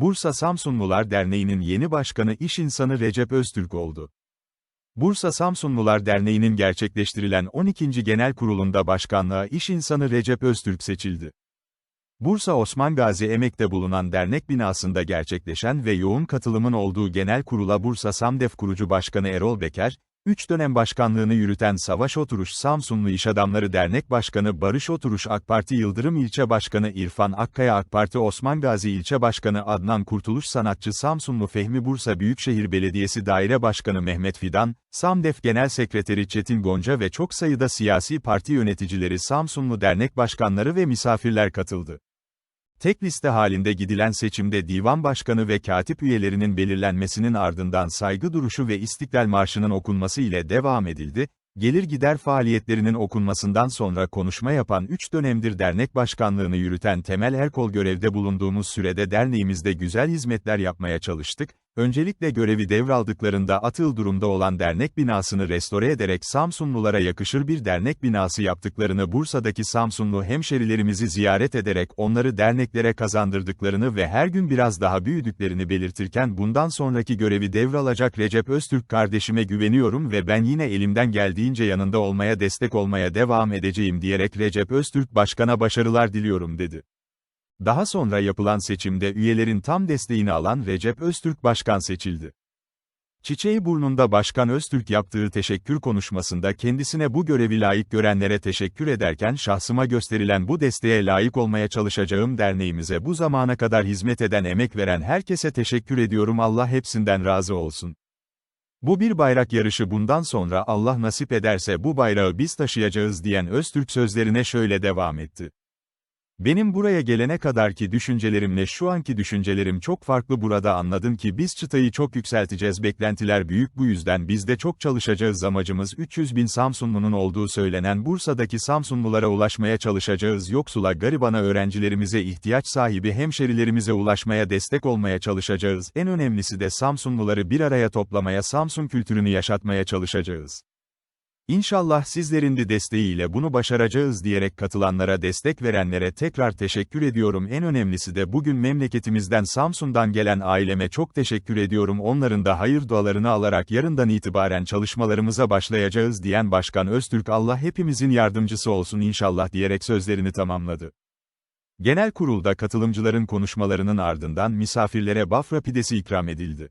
Bursa Samsunlular Derneği'nin yeni başkanı iş insanı Recep Öztürk oldu. Bursa Samsunlular Derneği'nin gerçekleştirilen 12. Genel Kurulu'nda başkanlığa iş insanı Recep Öztürk seçildi. Bursa Osman Gazi Emek'te bulunan dernek binasında gerçekleşen ve yoğun katılımın olduğu genel kurula Bursa Samdef kurucu başkanı Erol Beker, 3 dönem başkanlığını yürüten Savaş Oturuş Samsunlu İş Adamları Dernek Başkanı Barış Oturuş AK Parti Yıldırım İlçe Başkanı İrfan Akkaya AK Parti Osman Gazi İlçe Başkanı Adnan Kurtuluş Sanatçı Samsunlu Fehmi Bursa Büyükşehir Belediyesi Daire Başkanı Mehmet Fidan, Samdef Genel Sekreteri Çetin Gonca ve çok sayıda siyasi parti yöneticileri Samsunlu dernek başkanları ve misafirler katıldı. Tek liste halinde gidilen seçimde divan başkanı ve katip üyelerinin belirlenmesinin ardından saygı duruşu ve İstiklal Marşı'nın okunması ile devam edildi, gelir gider faaliyetlerinin okunmasından sonra konuşma yapan 3 dönemdir dernek başkanlığını yürüten Temel Erkol görevde bulunduğumuz sürede derneğimizde güzel hizmetler yapmaya çalıştık, öncelikle görevi devraldıklarında atıl durumda olan dernek binasını restore ederek Samsunlulara yakışır bir dernek binası yaptıklarını Bursa'daki Samsunlu hemşerilerimizi ziyaret ederek onları derneklere kazandırdıklarını ve her gün biraz daha büyüdüklerini belirtirken bundan sonraki görevi devralacak Recep Öztürk kardeşime güveniyorum ve ben yine elimden geldiğince yanında olmaya destek olmaya devam edeceğim diyerek Recep Öztürk Başkan'a başarılar diliyorum dedi. Daha sonra yapılan seçimde üyelerin tam desteğini alan Recep Öztürk başkan seçildi. Çiçeği burnunda Başkan Öztürk yaptığı teşekkür konuşmasında kendisine bu görevi layık görenlere teşekkür ederken şahsıma gösterilen bu desteğe layık olmaya çalışacağım derneğimize bu zamana kadar hizmet eden emek veren herkese teşekkür ediyorum Allah hepsinden razı olsun. Bu bir bayrak yarışı bundan sonra Allah nasip ederse bu bayrağı biz taşıyacağız diyen Öztürk sözlerine şöyle devam etti. Benim buraya gelene kadarki düşüncelerimle şu anki düşüncelerim çok farklı burada anladım ki biz çıtayı çok yükselteceğiz beklentiler büyük bu yüzden biz de çok çalışacağız. Amacımız 300 bin Samsunlunun olduğu söylenen Bursa'daki Samsunlulara ulaşmaya çalışacağız. Yoksula garibana öğrencilerimize ihtiyaç sahibi hemşerilerimize ulaşmaya destek olmaya çalışacağız. En önemlisi de Samsunluları bir araya toplamaya Samsun kültürünü yaşatmaya çalışacağız. İnşallah sizlerin de desteğiyle bunu başaracağız diyerek katılanlara destek verenlere tekrar teşekkür ediyorum. En önemlisi de bugün memleketimizden Samsun'dan gelen aileme çok teşekkür ediyorum. Onların da hayır dualarını alarak yarından itibaren çalışmalarımıza başlayacağız diyen Başkan Öztürk Allah hepimizin yardımcısı olsun inşallah diyerek sözlerini tamamladı. Genel kurulda katılımcıların konuşmalarının ardından misafirlere Bafra pidesi ikram edildi.